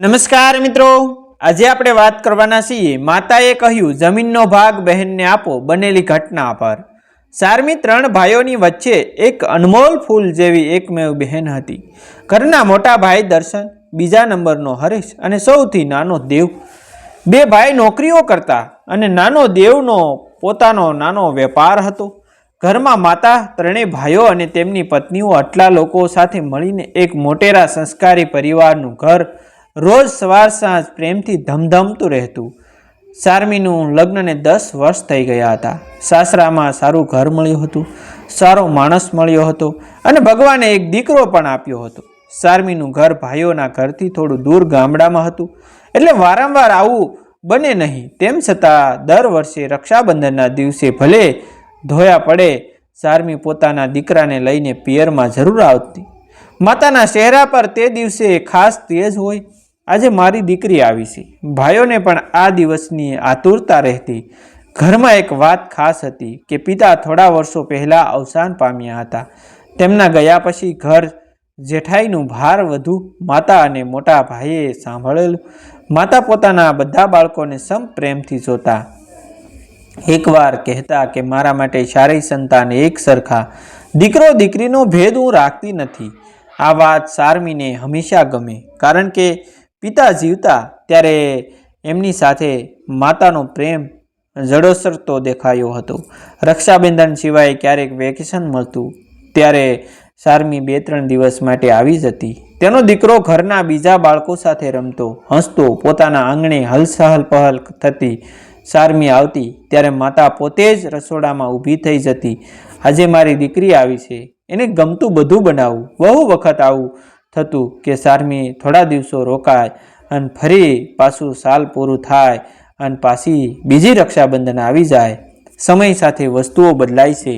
નમસ્કાર મિત્રો. આજે આપણે વાત કરવાના છીએ, માતાએ કહ્યું, જમીનનો ભાગ બહેનને આપો, બનેલી ઘટના પર. સારમી ત્રણ ભાઈઓની વચ્ચે એક અનમોલ ફૂલ જેવી એકમેવ બહેન હતી. ઘરના મોટા ભાઈ દર્શન, બીજા નંબરનો હરેશ અને સૌથી નાનો દેવ. બે ભાઈ નોકરીઓ કરતા અને નાનો દેવનો, પોતાનો નાનો વેપાર હતો. ઘરમાં માતા, ત્રણેય ભાઈઓ અને તેમની પત્નીઓ આટલા લોકો સાથે મળીને એક મોટેરા સંસ્કારી પરિવારનું ઘર રોજ સવાર સાંજ પ્રેમથી ધમધમતું રહેતું. શારમીનું લગ્નને દસ વર્ષ થઈ ગયા હતા. સાસરામાં સારું ઘર મળ્યું હતું, સારો માણસ મળ્યો હતો અને ભગવાને એક દીકરો પણ આપ્યો હતો. શારમીનું ઘર ભાઈઓના ઘરથી થોડું દૂર ગામડામાં હતું. એટલે વારંવાર આવું બને નહીં. તેમ છતાં દર વર્ષે રક્ષાબંધનના દિવસે ભલે ધોયા પડે, શારમી પોતાના દીકરાને લઈને પિયરમાં જરૂર આવતી. માતાના ચહેરા પર તે દિવસે ખાસ તેજ હોય આજે મારી દીકરી આવી છે. ભાઈઓને પણ આ દિવસની આતુરતા રહેતી. ઘરમાં એક વાત ખાસ હતી કે પિતા થોડા વર્ષો પહેલાં અવસાન પામ્યા હતા. તેમના ગયા પછી ઘર જેઠાઈનું ભાર વધુ માતા અને મોટા ભાઈએ સાંભળેલું. માતા પોતાના બધા બાળકોને સમ પ્રેમથી જોતા એકવાર કહેતા કે મારા માટે ચારેય સંતાન એક સરખા. દીકરો દીકરીનો ભેદ હું રાખતી નથી. આ વાત સારમીને હંમેશા ગમે. કારણ કે પિતા જીવતા ત્યારે એમની સાથે માતાનો પ્રેમ જડોસરતો દેખાયો હતો. રક્ષાબંધન સિવાય ક્યારેક વેકેશન મળતું ત્યારે શારમી બે ત્રણ દિવસ માટે આવી જતી તેનો દીકરો ઘરના બીજા બાળકો સાથે રમતો, હસતો, પોતાના આંગણે હલસહલ પહલ થતી શારમી આવતી ત્યારે માતા પોતે જ રસોડામાં ઊભી થઈ જતી. આજે મારી દીકરી આવી છે. એને ગમતું બધું બનાવવું બહુ વખત આવું. થતું કે સારમી થોડા દિવસો રોકાય અને ફરી પાછું સાલ પૂરું થાય અને પાછી બીજી રક્ષાબંધન આવી જાય. સમય સાથે વસ્તુઓ બદલાય છે.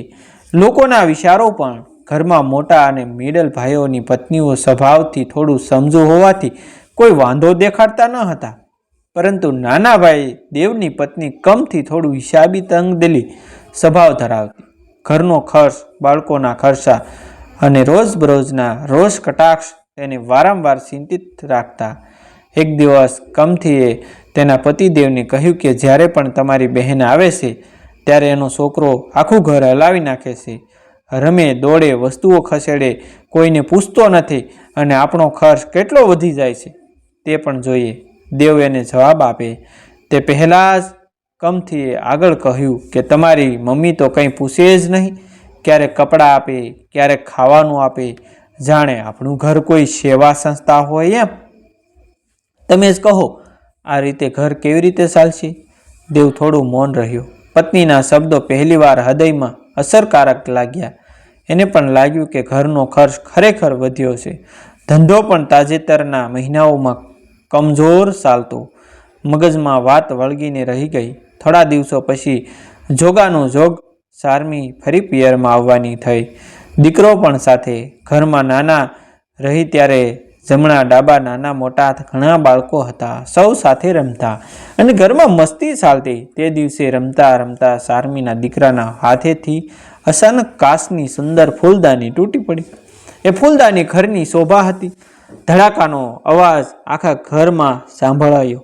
લોકોના વિચારો પણ ઘરમાં મોટા અને મિડલ ભાઈઓની પત્નીઓ સ્વભાવથી થોડું સમજુ હોવાથી કોઈ વાંધો દેખાડતા ન હતા. પરંતુ નાના ભાઈ દેવની પત્ની કમથી થોડું હિસાબી તંગદિલી સ્વભાવ ધરાવતી. ઘરનો ખર્ચ, બાળકોના ખર્ચા અને રોજબરોજના રોષ કટાક્ષ તેને વારંવાર ચિંતિત રાખતા. એક દિવસ કમથીએ તેના પતિદેવને કહ્યું કે જ્યારે પણ તમારી બહેન આવે છે, ત્યારે એનો છોકરો આખું ઘર હલાવી નાખે છે. રમે, દોડે, વસ્તુઓ ખસેડે, કોઈને પૂછતો નથી અને આપણો ખર્ચ કેટલો વધી જાય છે તે પણ જોઈએ. દેવ એને જવાબ આપે. તે પહેલાં જ કમથી આગળ કહ્યું કે તમારી મમ્મી તો કંઈ પૂછે જ નહીં. ક્યારેક કપડાં આપે, ક્યારેક ખાવાનું આપે જાણે આપણું ઘર કોઈ સેવા સંસ્થા હોય એમ. તમે જ કહો, આ રીતે ઘર કેવી રીતે ચાલશે? દેવ થોડું મૌન રહ્યું. પત્નીના શબ્દો પહેલીવાર હૃદયમાં અસરકારક લાગ્યા. એને પણ લાગ્યું કે ઘરનો ખર્ચ ખરેખર વધ્યો છે. ધંધો પણ તાજેતરના મહિનાઓમાં કમજોર ચાલતો. મગજમાં વાત વળગીને રહી ગઈ. થોડા દિવસો પછી જોગાનો જોગ સારમી ફરી પિયરમાં આવવાની થઈ. દીકરો પણ સાથે ઘરમાં નાના રહી ત્યારે જમણા ડાબા નાના મોટા ઘણા બાળકો હતા. સૌ સાથે રમતા અને ઘરમાં મસ્તી ચાલતી. તે દિવસે રમતા રમતા સારમીના દીકરાના હાથેથી અચાનક કાચની સુંદર ફૂલદાની તૂટી પડી. એ ફૂલદાની ઘરની શોભા હતી. ધડાકાનો અવાજ આખા ઘરમાં સાંભળાયો.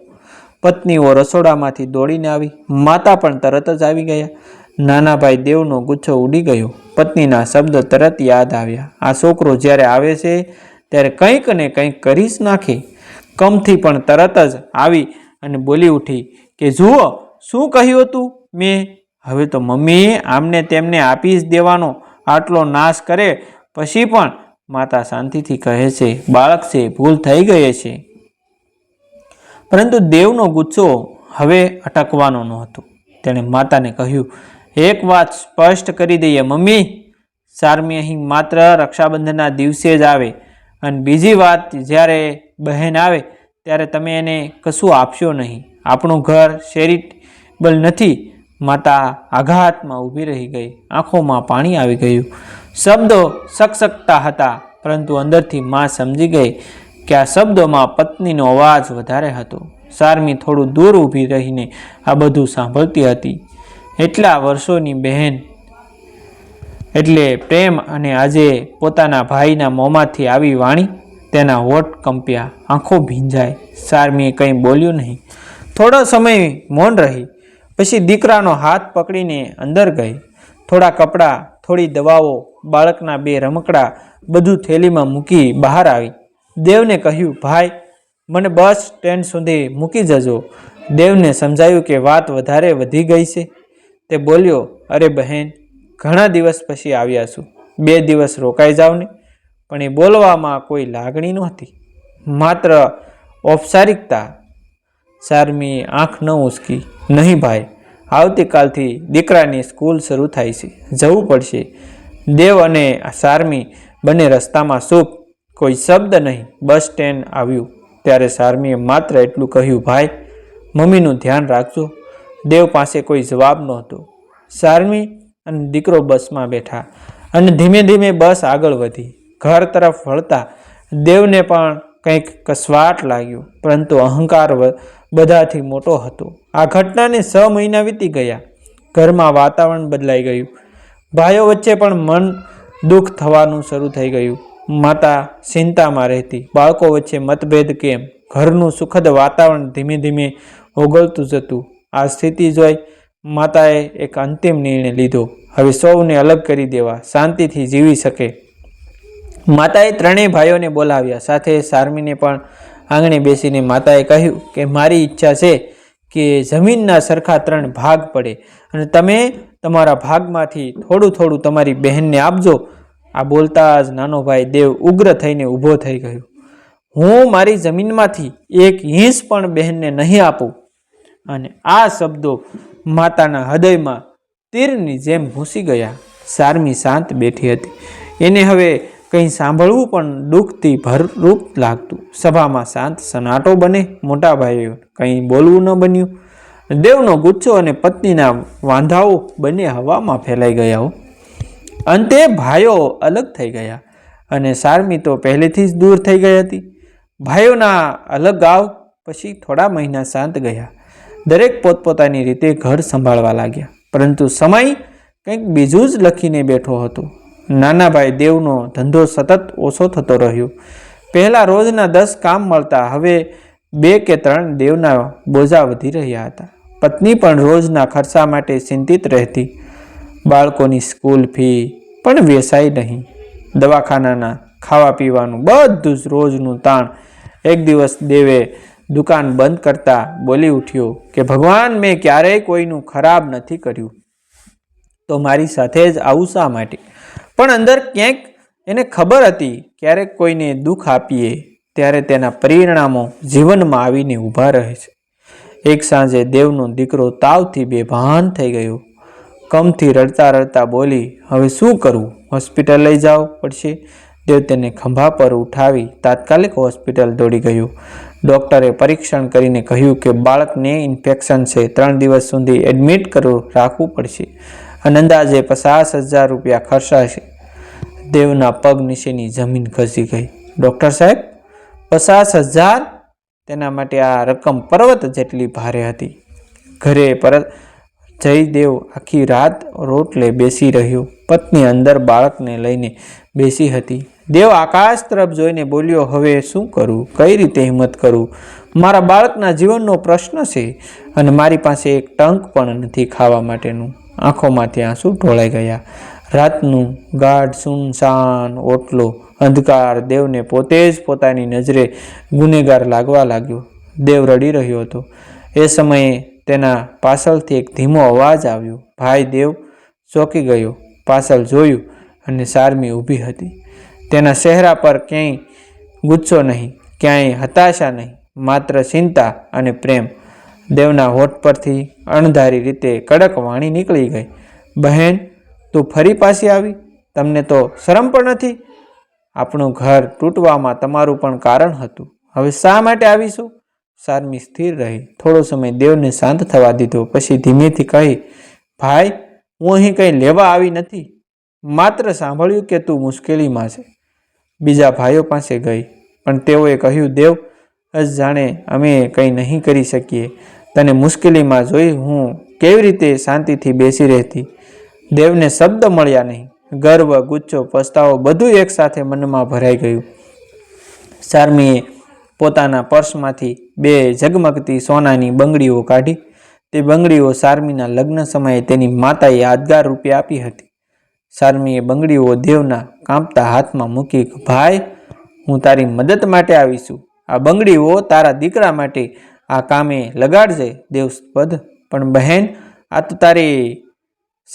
પત્નીઓ રસોડામાંથી દોડીને આવી. માતા પણ તરત જ આવી ગયા. નાના ભાઈ દેવનો ગુચ્છો ઉડી ગયો. પત્નીના શબ્દો તરત યાદ આવ્યા. આ છોકરો જ્યારે આવે છે, ત્યારે કંઈક ને કંઈક કરી જ નાખે. કમથી પણ તરત જ આવી અને બોલી ઉઠી કે, જુઓ, શું કહ્યું હતું મેં હવે તો મમ્મી આમને તેમને આપી જ દેવાનો આટલો નાશ કરે, પછી પણ માતા શાંતિથી કહે છે, બાળક છે, ભૂલ થઈ ગઈ છે. પરંતુ દેવનો ગુસ્સો હવે અટકવાનો નહોતો તેણે માતાને કહ્યું એક વાત સ્પષ્ટ કરી દઈએ, મમ્મી, સારમી અહીં માત્ર રક્ષાબંધનના દિવસે જ આવે. અને બીજી વાત, જ્યારે બહેન આવે, ત્યારે તમે એને કશું આપશો નહીં. આપણું ઘર શેરિટેબલ નથી. માતા આઘાતમાં ઊભી રહી ગઈ. આંખોમાં પાણી આવી ગયું. શબ્દો સકસકતા હતા, પરંતુ અંદરથી મા સમજી ગઈ કે આ શબ્દોમાં પત્નીનો અવાજ વધારે હતો. સારમી થોડું દૂર ઊભી રહીને આ બધું સાંભળતી હતી. એટલા વર્ષોની બહેન. એટલે પ્રેમ અને આજે પોતાના ભાઈના મોંમાંથી આવી વાણી તેના હોઠ કંપ્યા, આંખો ભીંજાય. સારમીએ કંઈ બોલ્યું નહીં. થોડો સમય મૌન રહી. પછી દીકરાનો હાથ પકડીને અંદર ગઈ. થોડા કપડાં, થોડી દવાઓ, બાળકના બે રમકડા, બધું થેલીમાં મૂકી બહાર આવી. દેવને કહ્યું, ભાઈ, મને બસ સ્ટેન્ડ સુધી મૂકી જજો. દેવને સમજાયું કે વાત વધારે વધી ગઈ છે. તે બોલ્યો, અરે બહેન, ઘણા દિવસ પછી આવ્યા છું. બે દિવસ રોકાઈ જાવ ને. પણ એ બોલવામાં કોઈ લાગણી નહોતી. માત્ર ઔપચારિકતા. ચારમી આંખ ન ઉસકી. નહીં ભાઈ, આવતીકાલથી દીકરાની સ્કૂલ શરૂ થાય છે. જવું પડશે. દેવ અને શારમી બંને રસ્તામાં સુખ કોઈ શબ્દ નહીં. બસ સ્ટેન્ડ આવ્યું. ત્યારે સારમીએ માત્ર એટલું કહ્યું, ભાઈ, મમ્મીનું ધ્યાન રાખજો. દેવ પાસે કોઈ જવાબ નહોતો. સારમી અને દીકરો બસમાં બેઠા અને ધીમે ધીમે બસ આગળ વધી. ઘર તરફ વળતા દેવને પણ કંઈક કસવાટ લાગ્યું, પરંતુ અહંકાર બધાથી મોટો હતો. આ ઘટનાને છ મહિના વીતી ગયા. ઘરમાં વાતાવરણ બદલાઈ ગયું. ભાઈઓ વચ્ચે પણ મન દુઃખ થવાનું શરૂ થઈ ગયું. માતા ચિંતામાં રહેતી. બાળકો વચ્ચે મતભેદ કેમ? ઘરનું સુખદ વાતાવરણ ધીમે ધીમે ઓગળતું જતું. આ સ્થિતિ જોઈ માતાએ એક અંતિમ નિર્ણય લીધો. હવે સૌને અલગ કરી દેવા, શાંતિથી જીવી શકે. માતાએ ત્રણેય ભાઈઓને બોલાવ્યા. સાથે શારમીને પણ આંગણે બેસીને માતાએ કહ્યું કે, મારી ઈચ્છા છે કે જમીનના સરખા ત્રણ ભાગ પડે અને તમે તમારા ભાગમાંથી થોડું થોડું તમારી બહેનને આપજો. આ બોલતા જ નાનો ભાઈ દેવ ઉગ્ર થઈને ઊભો થઈ ગયો. હું મારી જમીનમાંથી એક હિંસ પણ બહેનને નહીં આપું. અને આ શબ્દો માતાના હૃદયમાં તીરની જેમ ઘૂસી ગયા. શારમી શાંત બેઠી હતી. એને હવે કંઈ સાંભળવું પણ દુઃખથી ભરરૂપ લાગતું. સભામાં શાંત સનાટો બને મોટા ભાઈઓ કંઈ બોલવું ન બન્યું. દેવનો ગુચ્છો અને પત્નીના વાંધાઓ બંને હવામાં ફેલાઈ ગયા અંતે ભાઈઓ અલગ થઈ ગયા અને શારમી તો પહેલેથી જ દૂર થઈ ગઈ હતી. ભાઈઓના અલગ ગાવ પછી થોડા મહિના શાંત ગયા. દરેક પોતપોતાની રીતે ઘર સંભાળવા લાગ્યા. પરંતુ સમય કંઈક બીજું જ લખીને બેઠો હતો. નાના ભાઈ દેવનો ધંધો સતત ઓછો થતો રહ્યો. પહેલાં રોજના દસ કામ મળતા હવે બે કે ત્રણ દેવના બોજા વધી રહ્યા હતા. પત્ની પણ રોજના ખર્ચા માટે ચિંતિત રહેતી. બાળકોની સ્કૂલ ફી પણ વેસાય નહીં. દવાખાનાના ખાવા પીવાનું બધું જ રોજનું તાણ. એક દિવસ દેવે દુકાન બંધ કરતા બોલી ઉઠ્યો કે, ભગવાન, મેં ક્યારેય કોઈનું ખરાબ નથી કર્યું. તો મારી સાથે જ આવું શા માટે? પણ અંદર ક્યાંક એને ખબર હતી, ક્યારેક કોઈને દુઃખ આપીએ, ત્યારે તેના પરિણામો જીવનમાં આવીને ઊભા રહે છે. એક સાંજે દેવનો દીકરો તાવથી બેભાન થઈ ગયો. કમથી રડતા રડતા બોલી, હવે શું કરવું હોસ્પિટલ લઈ જાવ પડશે. દેવ તેને ખંભા પર ઉઠાવી તાત્કાલિક હોસ્પિટલ દોડી ગયો. ડૉક્ટરે પરીક્ષણ કરીને કહ્યું કે બાળકને ઇન્ફેક્શન છે, ત્રણ દિવસ સુધી એડમિટ કરવું રાખવું પડશે અને અંદાજે પચાસ હજાર રૂપિયા ખર્ચાશે. દેવના પગ નીચેની જમીન ખસી ગઈ. ડૉક્ટર સાહેબ, પચાસ હજાર? તેના માટે આ રકમ પર્વત જેટલી ભારે હતી. ઘરે પરત જયદેવ આખી રાત રોટલે બેસી રહ્યો. પત્ની અંદર બાળકને લઈને બેસી હતી. દેવ આકાશ તરફ જોઈને બોલ્યો, હવે શું કરું? કઈ રીતે હિંમત કરું? મારા બાળકના જીવનનો પ્રશ્ન છે અને મારી પાસે એક ટંક પણ નથી ખાવા માટેનું. આંખોમાંથી આંસુ ઢોળાઈ ગયા. રાતનું ગાઢ સુનસાન ઓટલો અંધકાર દેવને પોતે જ પોતાની નજરે ગુનેગાર લાગવા લાગ્યો. દેવ રડી રહ્યો હતો. એ સમયે તેના પાછળથી એક ધીમો અવાજ આવ્યો. ભાઈ દેવ, ચોંકી ગયો. પાછળ જોયું અને સારમી ઊભી હતી. તેના ચહેરા પર ક્યાંય ગુસ્સો નહીં, ક્યાંય હતાશા નહીં, માત્ર ચિંતા અને પ્રેમ. દેવના હોઠ પરથી અણધારી રીતે કડક વાણી નીકળી ગઈ. બહેન, તું ફરી પાછી આવી? તમને તો શરમ પણ નથી? આપણું ઘર તૂટવામાં તમારું પણ કારણ હતું. હવે શા માટે આવીશું? સારમી સ્થિર રહી. થોડો સમય દેવને શાંત થવા દીધો. પછી ધીમેથી કહી, ભાઈ, હું અહીં કંઈ લેવા આવી નથી. માત્ર સાંભળ્યું કે તું મુશ્કેલીમાં છે. બીજા ભાઈઓ પાસે ગઈ. પણ તેઓએ કહ્યું, દેવ જ જાણે અમે કંઈ નહીં કરી શકીએ. તને મુશ્કેલીમાં જોઈ હું કેવી રીતે શાંતિથી બેસી રહેતી? દેવને શબ્દ મળ્યા નહીં. ગર્વ, ગુચ્છો, પસ્તાવો બધું એકસાથે મનમાં ભરાઈ ગયું. શારમીએ પોતાના પર્સમાંથી બે ઝગમગતી સોનાની બંગડીઓ કાઢી. તે બંગડીઓ શારમીના લગ્ન સમયે તેની માતાએ યાદગાર રૂપે આપી હતી. શારમીએ બંગડીઓ દેવના કાંપતા હાથમાં મૂકી ભાઈ, હું તારી મદદ માટે આવીશું. આ બંગડીઓ તારા દીકરા માટે આ કામે લગાડજે, દેવસ્પદ. પણ બહેન, આ તો તારી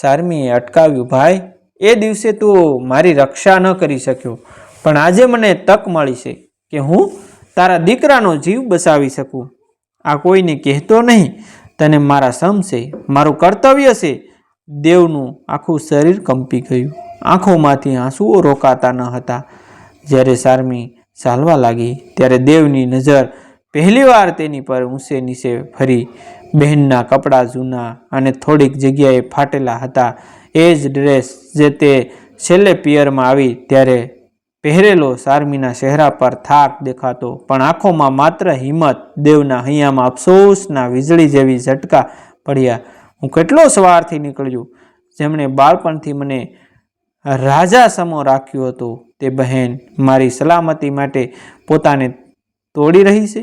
શારમીએ અટકાવ્યું. ભાઈ, એ દિવસે તું મારી રક્ષા ન કરી શક્યો. પણ આજે મને તક મળી છે કે હું તારા દીકરાનો જીવ બચાવી શકું. આ કોઈને કહેતો નહીં. તને મારા સમ છે, મારું કર્તવ્ય છે દેવનું આખું શરીર કંપી ગયું. આંખોમાંથી આંસુઓ રોકાતા ન હતા. જ્યારે સારમી ચાલવા લાગી, ત્યારે દેવની નજર પહેલીવાર તેની પર ઊંચે નીચે ફરી. બહેનના કપડાં જૂના અને થોડીક જગ્યાએ ફાટેલા હતા. એ જ ડ્રેસ જે તે છેલ્લે પિયરમાં આવી, ત્યારે પહેરેલો શારમીના ચહેરા પર થાક દેખાતો. પણ આંખોમાં માત્ર હિંમત દેવના હૈયામાં અફસોસના વીજળી જેવી ઝટકા પડ્યા. હું કેટલો સવારથી નીકળ્યું, જેમણે બાળપણથી મને રાજા સમો રાખ્યો હતો, તે બહેન મારી સલામતી માટે પોતાને તોડી રહી છે.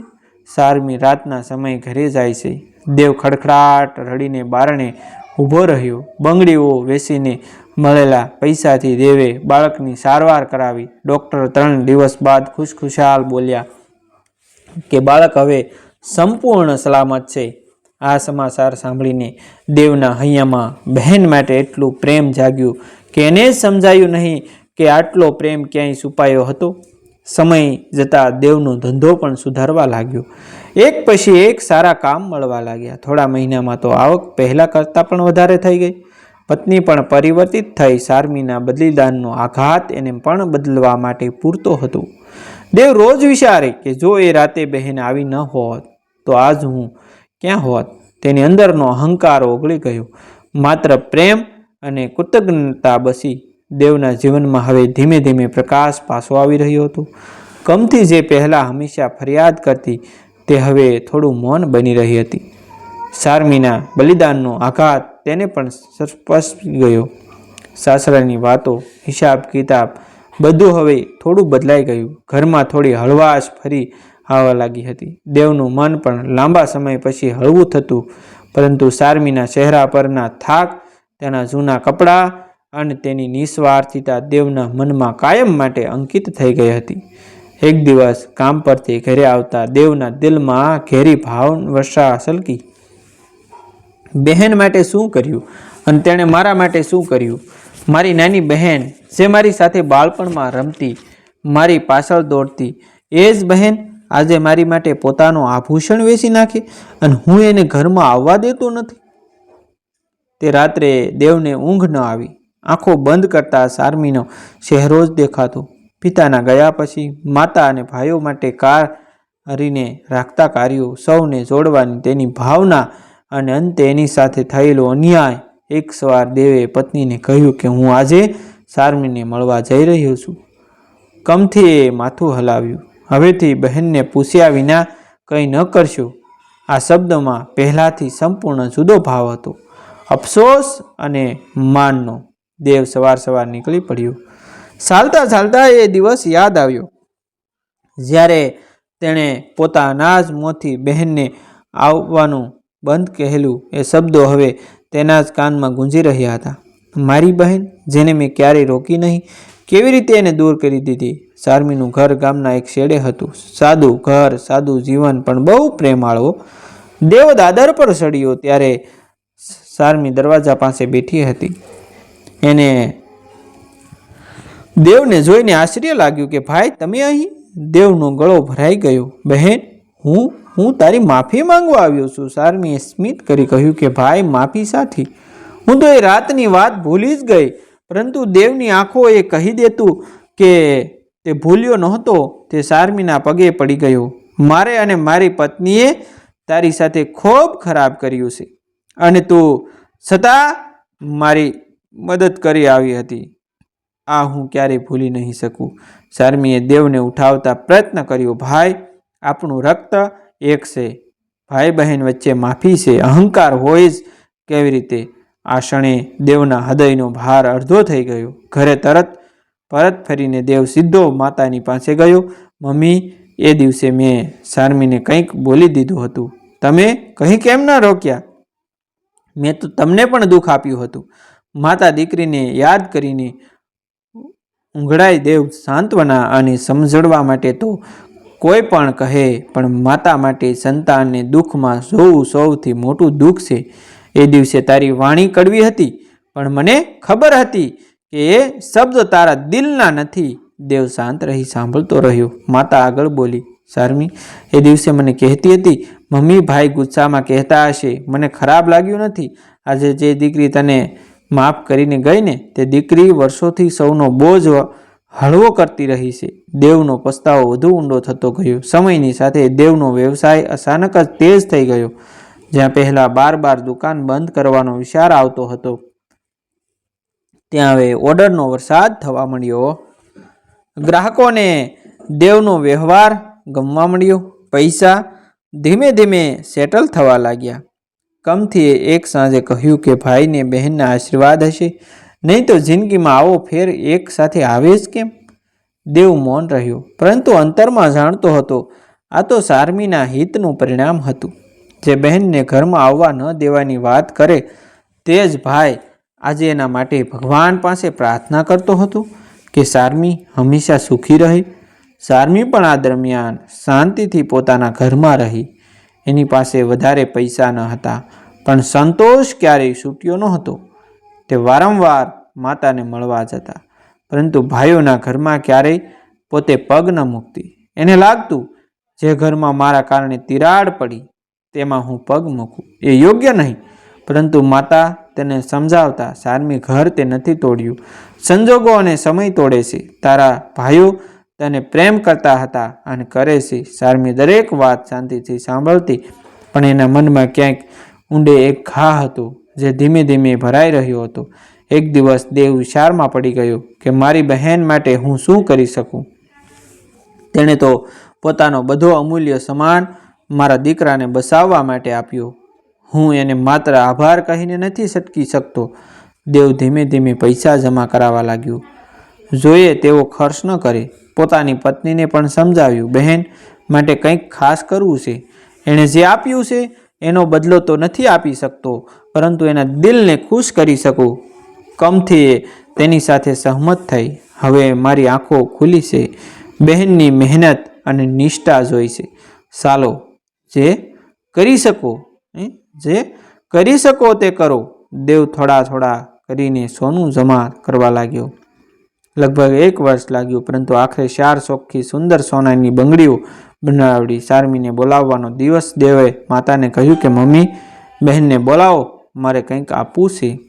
સારમી રાતના સમયે ઘરે જાય છે. દેવ ખડખડાટ રડીને બારણે ઊભો રહ્યો. બંગડીઓ વેસીને મળેલા પૈસાથી દેવે બાળકની સારવાર કરાવી. ડૉક્ટર ત્રણ દિવસ બાદ ખુશખુશાલ બોલ્યા કે, બાળક, હવે સંપૂર્ણ સલામત છે. આ સમાચાર સાંભળીને દેવના હૈયામાં બહેન માટે એટલું પ્રેમ જાગ્યું કે એને સમજાયું નહીં કે આટલો પ્રેમ ક્યાંય છુપાયો હતો. સમય જતાં દેવનો ધંધો પણ સુધારવા લાગ્યો. એક પછી એક સારા કામ મળવા લાગ્યા. થોડા મહિનામાં તો આવક પહેલાં કરતાં પણ વધારે થઈ ગઈ. પત્ની પણ પરિવર્તિત થઈ શારમીના બદલીદાનનો આઘાત એને પણ બદલવા માટે પૂરતો હતો. દેવ રોજ વિચારે કે જો એ રાતે બહેન આવી ન હોત તો આજ હું ક્યાં હોત? તેની અંદરનો અહંકાર ઓગળી ગયો. માત્ર પ્રેમ અને કૃતજ્ઞતા બસી દેવના જીવનમાં હવે ધીમે ધીમે પ્રકાશ પાછો આવી રહ્યો હતો. કમથી જે પહેલાં હંમેશા ફરિયાદ કરતી, તે હવે થોડું મૌન બની રહી હતી. શારમીના બલિદાનનો આઘાત તેને પણ સ્પષ્ટ ગયો. સાસરાની વાતો હિસાબ કિતાબ બધું હવે થોડું બદલાઈ ગયું. ઘરમાં થોડી હળવાશ ફરી આવવા લાગી હતી. દેવનું મન પણ લાંબા સમય પછી હળવું થતું, પરંતુ સારમીના ચહેરા પરના થાક, તેના જૂના કપડાં અને તેની નિસ્વાર્થિતા દેવના મનમાં કાયમ માટે અંકિત થઈ ગઈ હતી. એક દિવસ કામ પરથી ઘરે આવતા દેવના દિલમાં ઘેરી ભાવ વર્ષા સલકી, બહેન માટે શું કર્યું? અને તેણે મારા માટે શું કર્યું? મારી નાની બહેન, જે મારી સાથે બાળપણમાં રમતી, મારી પાછળ દોડતી, એ જ બહેન? આજે મારી માટે પોતાનું આભૂષણ વેચી નાખે અને હું એને ઘરમાં આવવા દેતો નથી. તે રાત્રે દેવને ઊંઘ ન આવી. આંખો બંધ કરતા સારમીનો ચહેરો જ દેખાતો. પિતાના ગયા પછી માતા અને ભાઈઓ માટે કાર હરીને રાખતા કાર્યો સૌને જોડવાની તેની ભાવના અને અંતે એની સાથે થયેલો અન્યાય. એક સવાર દેવે પત્નીને કહ્યું કે હું આજે સારમીને મળવા જઈ રહ્યો છું. કમથી એ માથું હલાવ્યું. હવેથી બહેનને પૂછ્યા વિના કંઈ ન કરશું. આ શબ્દમાં પહેલાંથી સંપૂર્ણ જુદો ભાવ હતો. અફસોસ અને માનનો દેવ સવાર સવાર નીકળી પડ્યો. ચાલતા ચાલતા એ દિવસ યાદ આવ્યો. જ્યારે તેણે પોતાના જ મોંથી બહેનને આવવાનું બંધ કહેલું એ શબ્દો હવે તેના જ કાનમાં ગુંજી રહ્યા હતા. મારી બહેન, જેને મેં ક્યારેય રોકી નહીં, કેવી રીતે એને દૂર કરી દીધી? શારમીનું ઘર ગામના એક શેડે હતું. સાદું ઘર, સાદું જીવન, પણ બહુ પ્રેમાળો. દેવ દાદર પર ચડ્યો ત્યારે શારમી દરવાજા પાસે બેઠી હતી. એને દેવને જોઈને આશ્ચર્ય લાગ્યું કે, ભાઈ, તમે અહીં? દેવનો ગળો ભરાઈ ગયો. બહેન, હું હું તારી માફી માંગવા આવ્યો છું. સારમીએ સ્મિત કરી કહ્યું કે, ભાઈ, માફી સાથી. હું તો એ રાતની વાત ભૂલી જ ગઈ. પરંતુ દેવની આંખો એ કહી દેતું કે તે ભૂલ્યો નહોતો, તે શારમીના પગે પડી ગયો. મારે અને મારી પત્નીએ તારી સાથે ખૂબ ખરાબ કર્યું છે અને તું છતાં મારી મદદ કરી આવી હતી. આ હું ક્યારેય ભૂલી નહીં શકું. શારમીએ દેવને ઉઠાવતા પ્રયત્ન કર્યો, ભાઈ, આપણું રક્ત એક છે. ભાઈ બહેન વચ્ચે માફી છે. અહંકાર હોય જ કેવી રીતે? આ ક્ષણે દેવના હૃદયનો ભાર અડધો થઈ ગયો. ઘરે તરત પરત ફરીને દેવ સીધો માતાની પાસે ગયો. મમ્મી, એ દિવસે મેં શારમીને કંઈક બોલી દીધું હતું. તમે કંઈ કેમ ન રોક્યા? મેં તો તમને પણ દુઃખ આપ્યું હતું. માતા દીકરીને યાદ કરીને ઊંઘળાઈ દેવ સાંત્વના અને સમજડવા માટે તો કોઈ પણ કહે, પણ માતા માટે સંતાનને દુઃખમાં જોવું સૌથી મોટું દુઃખ છે. એ દિવસે તારી વાણી કડવી હતી, પણ મને ખબર હતી કે એ શબ્દ તારા દિલના નથી. દેવ શાંત રહી સાંભળતો રહ્યો. માતા આગળ બોલી શારમી એ દિવસે મને કહેતી હતી, મમ્મી, ભાઈ ગુસ્સામાં કહેતા હશે. મને ખરાબ લાગ્યું નથી. આજે જે દીકરી તને માફ કરીને ગઈ ને, તે દીકરી વર્ષોથી સૌનો બોજ હળવો કરતી રહી છે. દેવનો પસ્તાવો વધુ ઊંડો થતો ગયો. સમયની સાથે દેવનો વ્યવસાય અચાનક જ તેજ થઈ ગયો. જ્યાં પહેલાં બાર બાર દુકાન બંધ કરવાનો વિચાર આવતો હતો. ત્યાં હવે ઓર્ડરનો વરસાદ થવા મળ્યો ગ્રાહકોને દેવનો વ્યવહાર ગમવા મળ્યો પૈસા ધીમે ધીમે સેટલ થવા લાગ્યા. કમથીએ એક સાંજે કહ્યું કે ભાઈને બહેનના આશીર્વાદ હશે. નહીં તો જિંદગીમાં આવો ફેર એક સાથે આવે જ કેમ? દેવ મૌન રહ્યો. પરંતુ અંતરમાં જાણતો હતો, આ તો શારમીના હિતનું પરિણામ હતું. જે બહેનને ઘરમાં આવવા ન દેવાની વાત કરે તે જ ભાઈ આજે એના માટે ભગવાન પાસે પ્રાર્થના કરતો હતો કે શારમી હંમેશા સુખી રહે. શારમી પણ આ દરમિયાન શાંતિથી પોતાના ઘરમાં રહી. એની પાસે વધારે પૈસા ન હતા, પણ સંતોષ ક્યારેય છૂટ્યો ન હતો. તે વારંવાર માતાને મળવા જતા, પરંતુ ભાઈઓના ઘરમાં ક્યારેય પોતે પગ ન મૂકતી. એને લાગતું, જે ઘરમાં મારા કારણે તિરાડ પડી, તેમાં હું પગ મૂકું. એ યોગ્ય નહીં, પરંતુ માતા તેને સમજાવતા સારમી ઘર તે નથી તોડ્યું. સંજોગો અને સમય તોડે છે. તારા ભાઈઓ તને પ્રેમ કરતા હતા અને કરે છે. સારમી દરેક વાત શાંતિથી સાંભળતી, પણ એના મનમાં ક્યાંક ઊંડે એક ઘા હતો જે ધીમે ધીમે ભરાઈ રહ્યો હતો. એક દિવસ દેવ વિચારમાં પડી ગયો કે, મારી બહેન માટે હું શું કરી શકું? તેણે તો પોતાનો બધો અમૂલ્ય સમાન મારા દીકરાને બસાવવા માટે આપ્યો. હું એને માત્ર આભાર કહીને નથી સટકી શકતો. દેવ ધીમે ધીમે પૈસા જમા કરાવવા લાગ્યો. જોઈએ તેવો ખર્ચ ન કરે. પોતાની પત્નીને પણ સમજાવ્યું, બહેન, માટે કંઈક ખાસ કરવું છે. એણે જે આપ્યું છે, એનો બદલો તો નથી આપી શકતો, પરંતુ એના દિલને ખુશ કરી શકું. કમથી એ તેની સાથે સહમત થઈ. હવે મારી આંખો ખુલી છે. બહેનની મહેનત અને નિષ્ઠા જોઈ છે. ચાલો જે કરી શકો? જે કરી શકો તે કરો. દેવ થોડા થોડા કરીને સોનું જમા કરવા લાગ્યો. લગભગ એક વર્ષ લાગ્યું, પરંતુ આખરે ચાર ચોખ્ખી સુંદર સોનાની બંગડીઓ બનાવડી શારમીને બોલાવવાનો દિવસ દેવે માતાને કહ્યું કે, મમ્મી, બહેનને બોલાવો, મારે કંઈક આપવું છે.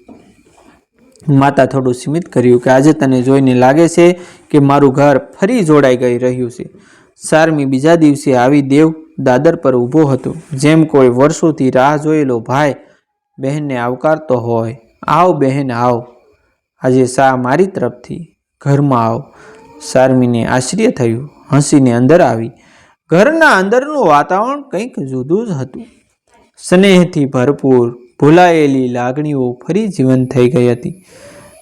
માતા થોડું સીમિત કર્યું કે, આજે તને જોઈને લાગે છે કે મારું ઘર ફરી જોડાઈ ગઈ રહ્યું છે. સારમી બીજા દિવસે આવી દેવ દાદર પર ઊભો હતો. જેમ કોઈ વર્ષોથી રાહ જોયેલો ભાઈ બહેનને આવકારતો હોય, આવ બહેન, આવ. આજે શા મારી તરફથી? ઘરમાં આવ. શારમીને આશ્ચર્ય થયું. હસીને અંદર આવી. ઘરના અંદરનું વાતાવરણ કંઈક જુદું જ હતું. સ્નેહથી ભરપૂર, ભૂલાયેલી લાગણીઓ ફરી જીવંત થઈ ગઈ હતી.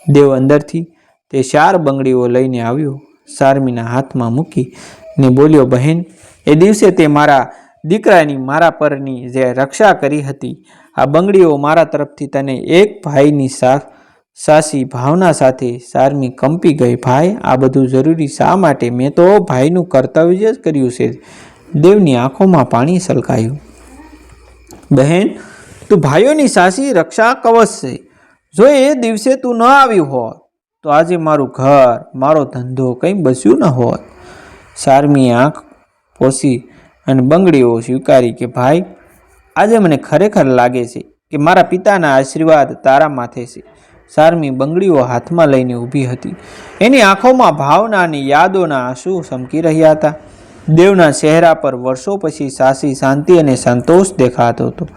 દેવ અંદરથી તે ચાર બંગડીઓ લઈને આવ્યો. શારમીના હાથમાં મૂકી ને બોલ્યો, બહેન એ દિવસે તે મારા દીકરાની, મારા પરની જે રક્ષા કરી હતી, આ બંગડીઓ મારા તરફથી તને એક ભાઈની સા, સાસી ભાવના સાથે સારમી કંપી ગઈ. ભાઈ, આ બધું જરૂરી શા માટે? મેં તો ભાઈનું કર્તવ્ય જ કર્યું છે. દેવની આંખોમાં પાણી સલકાયું બહેન, તું ભાઈઓની સાસી રક્ષા કવચ છે. જો એ દિવસે તું ન આવ્યું હોત, તો આજે મારું ઘર, મારો ધંધો કંઈ બચ્યું ન હોત. સારમી આંખ પોસી અને બંગડીઓ સ્વીકારી કે, ભાઈ, આજે મને ખરેખર લાગે છે કે મારા પિતાના આશીર્વાદ તારા માથે છે. સારમી બંગડીઓ હાથમાં લઈને ઊભી હતી. એની આંખોમાં ભાવનાની યાદોના આંસુ સમકી રહ્યા હતા. દેવના ચહેરા પર વર્ષો પછી સાસી શાંતિ અને સંતોષ દેખાતો હતો.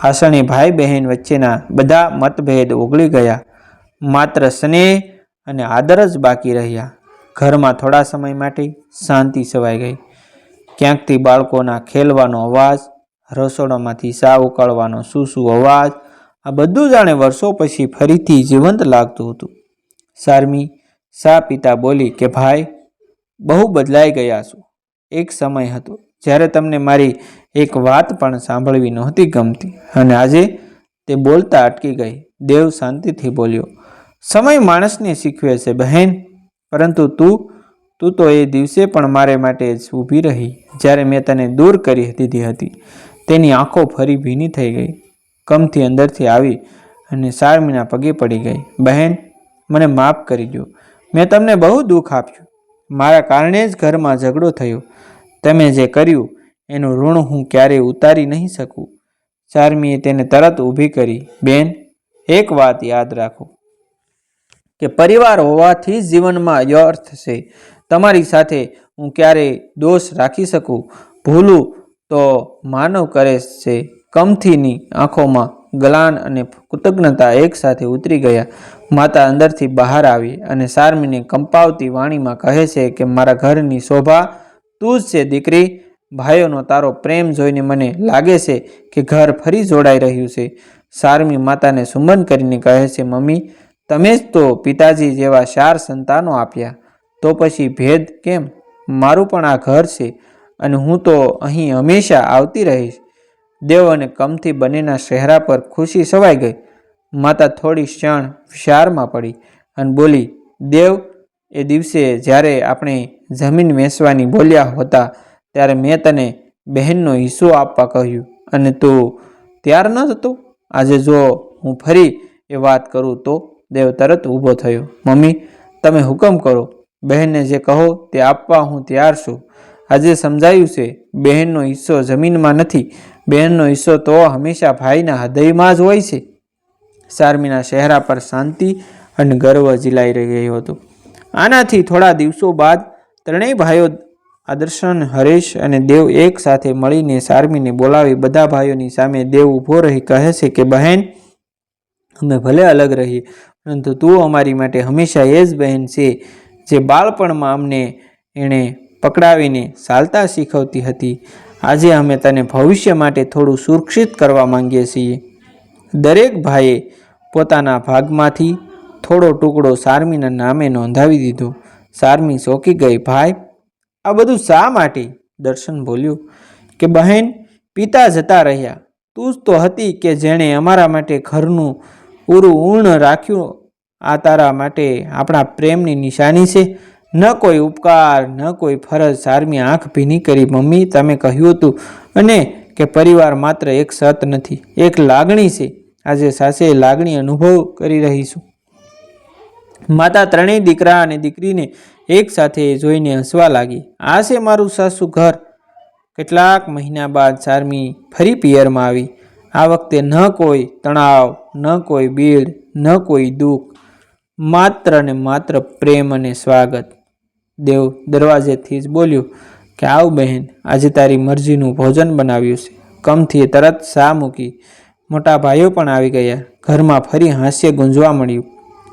આસણે ભાઈ બહેન વચ્ચેના બધા મતભેદ ઓગળી ગયા. માત્ર સ્નેહ અને આદર જ બાકી રહ્યા. ઘરમાં થોડા સમય માટે શાંતિ છવાઈ ગઈ. ક્યાંકથી બાળકોના ખેલવાનો અવાજ, રસોડામાંથી સા ઉકાળવાનો શું અવાજ, આ બધું જાણે વર્ષો પછી ફરીથી જીવંત લાગતું હતું. સારમી, સા પિતા બોલી કે, ભાઈ, બહુ બદલાઈ ગયા છું. એક સમય હતો જ્યારે તમને મારી એક વાત પણ સાંભળવી નહોતી ગમતી અને આજે તે બોલતા અટકી ગઈ. દેવ શાંતિથી બોલ્યો, સમય માણસને શીખવે છે બહેન, પરંતુ તું તું તો એ દિવસે પણ મારે માટે જ ઊભી રહી, જ્યારે મેં તને દૂર કરી દીધી હતી. તેની આંખો ફરી ભીની થઈ ગઈ. કમથી અંદરથી આવી અને સારમીના પગે પડી ગઈ. બહેન, મને માફ કરી દો મેં તમને બહુ દુઃખ આપ્યું. મારા કારણે જ ઘરમાં ઝઘડો થયો. તમે જે કર્યું, એનું ઋણ હું ક્યારેય ઉતારી નહીં શકું. ચારમીએ તેને તરત ઊભી કરી. બેન, એક વાત યાદ રાખો કે પરિવાર હોવાથી જ જીવનમાં અર્થ છે. તમારી સાથે હું ક્યારેય દોષ રાખી શકું? ભૂલું તો માનવ કરે છે. કમથીની આંખોમાં ગલાન અને કૃતજ્ઞતા એકસાથે ઉતરી ગયા. માતા અંદરથી બહાર આવી અને સારમીને કંપાવતી વાણીમાં કહે છે કે, મારા ઘરની શોભા, તું જ છે, દીકરી. ભાઈઓનો તારો પ્રેમ જોઈને મને લાગે છે કે ઘર ફરી જોડાઈ રહ્યું છે. સારમી માતાને સુમન કરીને કહે છે, મમ્મી, તમે જ તો પિતાજી જેવા ચાર સંતાનો આપ્યા. તો પછી ભેદ કેમ? મારું પણ આ ઘર છે અને હું તો અહીં હંમેશા આવતી રહીશ. દેવ અને કમથી બંનેના ચહેરા પર ખુશી સવાઈ ગઈ. માતા થોડી ક્ષણ વિશારમાં પડી અને બોલી, દેવ, એ દિવસે જ્યારે આપણે જમીન વેચવાની બોલ્યા હતા ત્યારે મેં તને બહેનનો હિસ્સો આપવા કહ્યું અને તું ત્યાર ન હતો આજે જો હું ફરી એ વાત કરું તો દેવ તરત ઊભો થયો. મમ્મી, તમે હુકમ કરો. બહેનને જે કહો તે આપવા હું તૈયાર છું. આજે સમજાયું છે, બહેનનો હિસ્સો જમીનમાં નથી. બહેનનો હિસ્સો તો હંમેશા ભાઈના હૃદયમાં જ હોય છે. શારમીના ચહેરા પર શાંતિ અને ગર્વ ઝીલાઈ રહ્યો હતો. આનાથી થોડા દિવસો બાદ ત્રણેય ભાઈઓ આદર્શન, હરેશ અને દેવ એક સાથે મળીને શારમીને બોલાવી બધા ભાઈઓની સામે દેવ ઊભો રહી કહે છે કે, બહેન, અમે ભલે અલગ રહીએ, પરંતુ તું અમારી માટે હંમેશા એ જ બહેન છે જે બાળપણમાં અમને એણે પકડાવીને ચાલતા શીખવતી હતી. આજે અમે તને ભવિષ્ય માટે થોડું સુરક્ષિત કરવા માંગીએ છીએ. દરેક ભાઈએ પોતાના ભાગમાંથી થોડો ટુકડો સારમીના નામે નોંધાવી દીધો. સારમી ચોંકી ગઈ, ભાઈ, આ બધું શા માટે? દર્શન બોલ્યું, કે બહેન, પિતા જતા રહ્યા. તું જ તો હતી કે જેણે અમારા માટે ઘરનું પૂરું ઊણ રાખ્યું આ તારા માટે આપણા પ્રેમની નિશાની છે. ન કોઈ ઉપકાર, ન કોઈ ફરજ સારમી આંખ ભીની કરી, મમ્મી, તમે કહ્યું હતું. અને કે પરિવાર માત્ર એક સત નથી, એક લાગણી છે. આજે સાસે લાગણી અનુભવ કરી રહીશું. માતા ત્રણેય દીકરા અને દીકરીને એકસાથે જોઈને હસવા લાગી. આ છે મારું સાસુ ઘર. કેટલાક મહિના બાદ સારમી ફરી પિયરમાં આવી. આ વખતે ન કોઈ તણાવ, ન કોઈ બીડ, ન કોઈ દુઃખ માત્ર ને માત્ર પ્રેમ અને સ્વાગત. દેવ દરવાજેથી જ બોલ્યું, કે આવ બહેન, આજે તારી મરજીનું ભોજન બનાવ્યું છે. કમથી તરત સા મૂકી. મોટા ભાઈઓ પણ આવી ગયા. ઘરમાં ફરી હાસ્ય ગુંજવા મળ્યું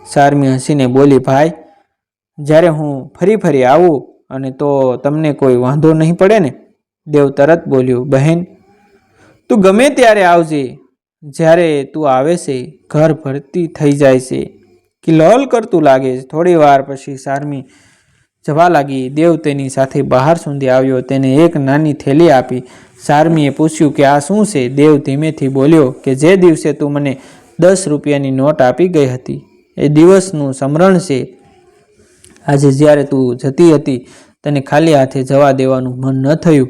સારમી હસીને બોલી, ભાઈ, જ્યારે હું ફરી ફરી આવું અને તો તમને કોઈ વાંધો નહીં પડે ને? દેવ તરત બોલ્યો, બહેન, તું ગમે ત્યારે આવજે. જ્યારે તું આવે છે, ઘર ભરતી થઈ જાય છે. કે કરતું લાગે. થોડી વાર પછી શારમી જવા લાગી. દેવ તેની સાથે બહાર સુધી આવ્યો. તેને એક નાની થેલી આપી. શારમીએ પૂછ્યું કે આ શું છે? દેવ ધીમેથી બોલ્યો કે જે દિવસે તું મને દસ રૂપિયાની નોટ આપી ગઈ હતી, એ દિવસનું સ્મરણ છે. આજે જ્યારે તું જતી હતી, તને ખાલી હાથે જવા દેવાનું મન ન થયું.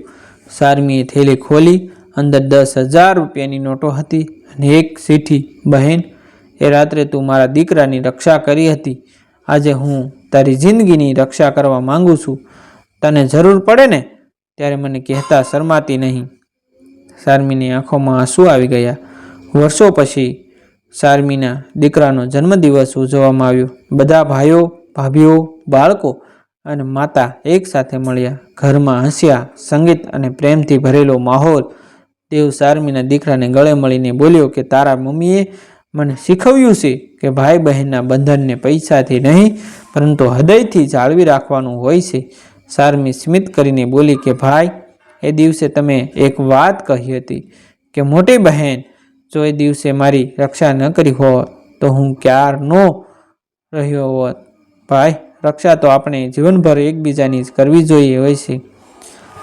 શારમીએ થેલી ખોલી. અંદર દસ હજાર રૂપિયાની નોટો હતી અને એક સીઠી બહેન એ રાત્રે તું મારા દીકરાની રક્ષા કરી હતી. આજે હું તારી જિંદગીની રક્ષા કરવા માંગુ છું. તને જરૂર પડે ને? ત્યારે મને કહેતા શરમાતી નહીં. શારમીની આંખોમાં આંસુ આવી ગયા. વર્ષો પછી શારમીના દીકરાનો જન્મદિવસ ઉજવવામાં આવ્યો. બધા ભાઈઓ, ભાભીઓ, બાળકો અને માતા એકસાથે મળ્યા. ઘરમાં હસ્યા, સંગીત અને પ્રેમથી ભરેલો માહોલ. દેવ શારમીના દીકરાને ગળે મળીને બોલ્યો કે તારા મમ્મીએ મને શીખવ્યું છે કે ભાઈ બહેનના બંધનને પૈસાથી નહીં, પરંતુ હૃદયથી જાળવી રાખવાનું હોય છે. સારમી સ્મિત કરીને બોલી કે, ભાઈ, એ દિવસે તમે એક વાત કહી હતી કે, મોટી બહેન, જો એ દિવસે મારી રક્ષા ન કરી હોત, તો હું ક્યારનો રહ્યો હોત. ભાઈ, રક્ષા તો આપણે જીવનભર એકબીજાની જ કરવી જોઈએ હોય છે.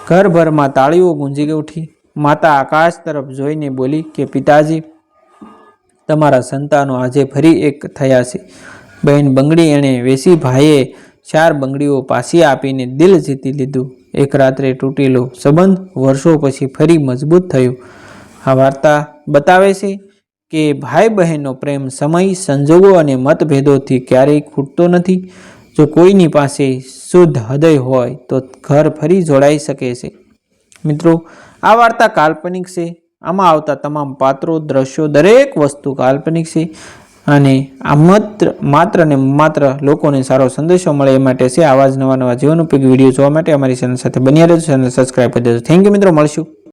ઘરભરમાં તાળીઓ ગુંજી ઉઠી. માતા આકાશ તરફ જોઈને બોલી કે, પિતાજી તમારા સંતાનો આજે ફરી એક થયા છે. બહેન બંગડી એણે વેસી ભાઈએ ચાર બંગડીઓ પાછી આપીને દિલ જીતી લીધું. એક રાત્રે તૂટેલો સંબંધ વર્ષો પછી ફરી મજબૂત થયો. આ વાર્તા બતાવે છે કે ભાઈ બહેનનો પ્રેમ સમય, સંજોગો અને મતભેદોથી ક્યારેય ખૂટતો નથી. જો કોઈની પાસે શુદ્ધ હૃદય હોય તો ઘર ફરી જોડાઈ શકે છે. મિત્રો, આ વાર્તા કાલ્પનિક છે. આમાં આવતા તમામ પાત્રો, દ્રશ્યો દરેક વસ્તુ કાલ્પનિક છે અને આ માત્ર માત્ર ને માત્ર લોકોને સારો સંદેશો મળે એ માટે છે આવા જ નવા નવા જીવન ઉપયોગી વીડિયો જોવા માટે અમારી ચેનલ સાથે બન્યા રહેજો. ચેનલ સબસ્ક્રાઈબ કરી દેજો. થેન્ક યુ મિત્રો. મળશું.